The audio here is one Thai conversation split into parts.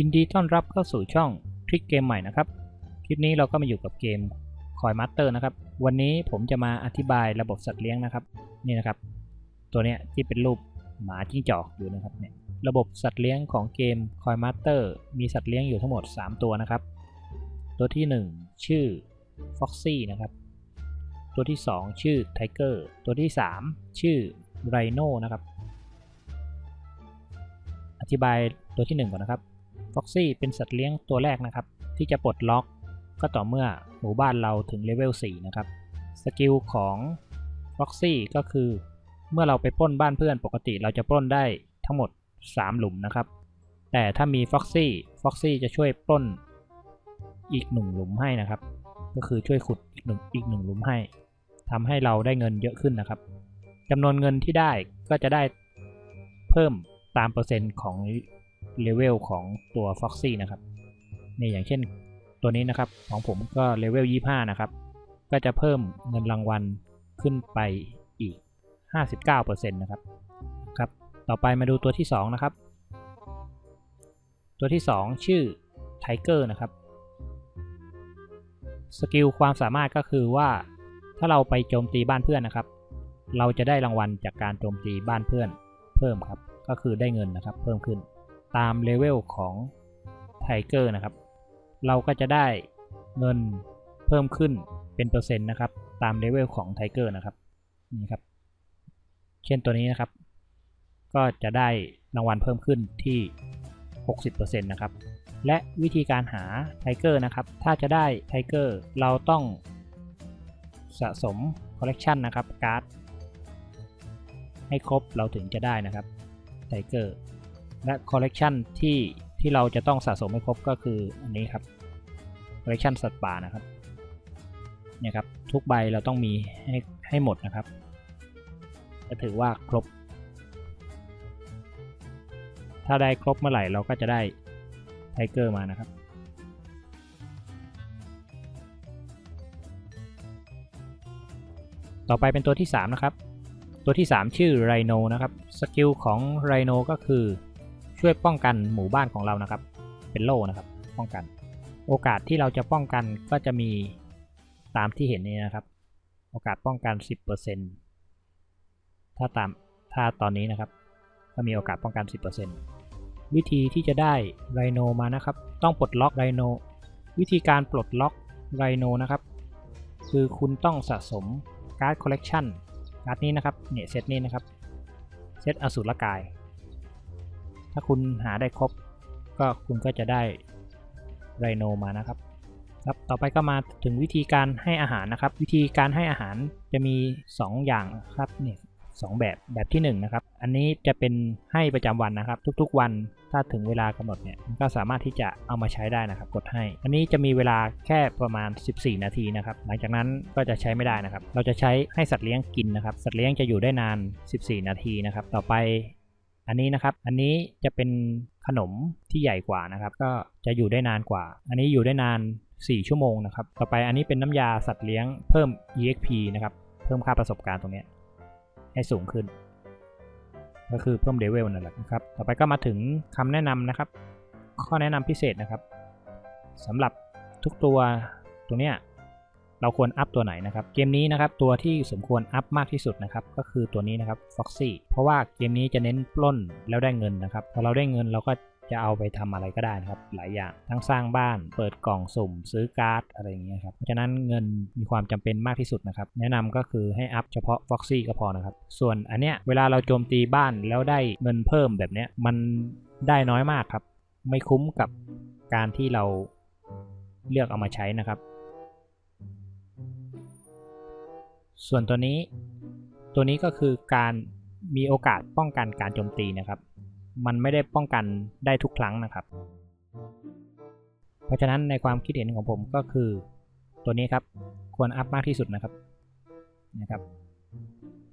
ยินดีต้อนรับเข้าสู่ช่องทริกเกมใหม่นะครับ คลิปนี้เราก็มาอยู่กับเกมคอยมาสเตอร์นะครับ วันนี้ผมจะมาอธิบายระบบสัตว์เลี้ยงนะครับ นี่นะครับ ตัวเนี้ยที่เป็นรูปหมาจิ้งจอกอยู่นะครับเนี่ย ระบบสัตว์เลี้ยงของเกมคอยมาสเตอร์มีสัตว์เลี้ยงอยู่ทั้งหมด 3 ตัวนะครับ ตัวที่ 1 ชื่อ Foxy นะครับ ตัวที่ 2 ชื่อ Tiger ตัวที่ 3 ชื่อ Rhino นะครับ อธิบายตัวที่ 1 ก่อนนะครับ Foxy เป็นสัตว์เลี้ยงตัวแรกนะครับ ที่จะปลดล็อกก็ต่อเมื่อหมู่บ้านเราถึงเลเวล 4 นะครับ สกิลของ Foxy ก็คือ เมื่อเราไปปล้นบ้านเพื่อนปกติเราจะปล้นได้ทั้งหมด 3 หลุมนะครับ แต่ถ้ามี Foxy Foxy จะช่วยปล้นอีกหนึ่งหลุมให้นะครับ ก็คือช่วยขุดอีกหนึ่งอีกหนึ่งหลุมให้ทำให้เราได้เงินเยอะขึ้นนะครับจำนวนเงินที่ได้ก็จะได้เพิ่มตามเปอร์เซ็นต์ของ เลเวลของตัว Foxy นะครับนี่อย่างเช่นตัวนี้นะครับของผมก็เลเวล25 นะครับ ก็จะเพิ่มเงินรางวัลขึ้นไปอีก 59%นะครับครับ ต่อไปมาดูตัวที่ 2 นะครับ ตัวที่ 2 ชื่อ Tiger นะครับสกิลความสามารถก็คือว่าถ้าเราไปโจมตีบ้านเพื่อนนะครับ เราจะได้รางวัลจากการโจมตีบ้านเพื่อนเพิ่มครับ ก็คือได้เงินนะครับ เพิ่มขึ้น ตามเลเวลของไทเกอร์นะครับ เราก็จะได้เงินเพิ่มขึ้นเป็นเปอร์เซ็นต์นะครับ ตามเลเวลของไทเกอร์นะครับนี่ครับ เช่นตัวนี้นะครับ ก็จะได้รางวัลเพิ่มขึ้นที่ 60%นะครับ และวิธีการหาไทเกอร์นะครับ ถ้าจะได้ไทเกอร์เราต้องสะสมคอลเลกชันนะครับการ์ดให้ครบเราถึงจะได้นะครับไทเกอร์ และคอลเลกชันที่ที่เราจะต้องสะสมให้ครบก็คืออันนี้ครับคอลเลกชันสัตว์ป่านะครับเนี่ยครับทุกใบเราต้องมีให้ให้หมดนะครับจะถือว่าครบ ถ้าได้ครบเมื่อไหร่เราก็จะได้ไทเกอร์มานะครับ ต่อไปเป็นตัวที่ 3 นะครับ ตัวที่ 3 ชื่อไรโนนะครับ สกิลของไรโนก็คือ ช่วยป้องกันหมู่บ้านของเรานะครับ เป็นโล่นะครับ ป้องกัน โอกาสที่เราจะป้องกันก็จะมีตามที่เห็นนี้นะครับ โอกาสป้องกัน 10%ถ้าตามถ้าตอนนี้นะครับ ก็มีโอกาสป้องกัน 10%วิธีที่จะได้ไรโนมานะครับ ต้องปลดล็อกไรโนวิธีการปลดล็อกไรโนนะครับ คือคุณต้องสะสมการ์ดคอลเลกชันการ์ดนี้นะครับเนี่ยเซตนี้นะครับ เซตอสูรกาย ถ้าคุณหาได้ครบ ก็คุณก็จะได้ไรโนมานะครับครับต่อไปก็มาถึงวิธีการให้อาหารนะครับ วิธีการให้อาหารจะมี 2 อย่างครับเนี่ยสองแบบแบบที่1นนะครับ อันนี้จะเป็นให้ประจำวันนะครับ ทุกๆ วันถ้าถึงเวลากำหนดเนี่ยก็สามารถที่จะเอามาใช้ได้นะครับ กดให้ อันนี้จะมีเวลาแค่ประมาณ 14 นาทีนะครับ หลังจากนั้นก็จะใช้ไม่ได้นะครับ เราจะใช้ให้สัตว์เลี้ยงกินนะครับ สัตว์เลี้ยงจะอยู่ได้นาน 14 นาทีนะครับ ต่อไป อันนี้นะครับ อันนี้จะเป็นขนมที่ใหญ่กว่านะครับ ก็จะอยู่ได้นานกว่า อันนี้อยู่ได้นาน 4 ชั่วโมงนะครับ ต่อไปอันนี้เป็นน้ำยาสัตว์เลี้ยงเพิ่ม exp นะครับ เพิ่มค่าประสบการณ์ตรงนี้ให้สูงขึ้น ก็คือเพิ่มเลเวลนั่นแหละนะครับ ต่อไปก็มาถึงคำแนะนำนะครับ ข้อแนะนำพิเศษนะครับสำหรับทุกตัวตรงเนี้ย เราควรอัพตัวไหนนะครับ เกมนี้นะครับตัวที่สมควรอัพมากที่สุดนะครับก็คือตัวนี้นะครับ Foxy เพราะว่าเกมนี้จะเน้นปล้นแล้วได้เงินนะครับพอเราได้เงินเราก็จะเอาไปทำอะไรก็ได้นะครับ หลายอย่างทั้งสร้างบ้าน เปิดกล่องสุ่ม ซื้อการ์ดอะไรอย่างเงี้ยครับเพราะฉะนั้นเงินมีความจำเป็นมากที่สุดนะครับ แนะนำก็คือให้อัพเฉพาะ Foxy ก็พอนะครับ ส่วนอันเนี้ยเวลาเราโจมตีบ้านแล้วได้เงินเพิ่มแบบเนี้ยมันได้น้อยมากครับ ไม่คุ้มกับการที่เราเลือกเอามาใช้นะครับ ส่วนตัวนี้ตัวนี้ก็คือการมีโอกาสป้องกันการโจมตีนะครับ มันไม่ได้ป้องกันได้ทุกครั้งนะครับ เพราะฉะนั้นในความคิดเห็นของผมก็คือ ตัวนี้ครับควรอัพมากที่สุดนะครับนะครับ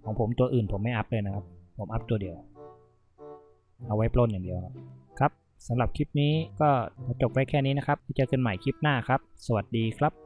ของผมตัวอื่นผมไม่อัพเลยนะครับ ผมอัพตัวเดียว เอาไว้ปล้นอย่างเดียวครับสำหรับคลิปนี้ก็จบไว้แค่นี้นะครับเจอกันใหม่คลิปหน้าครับ สวัสดีครับ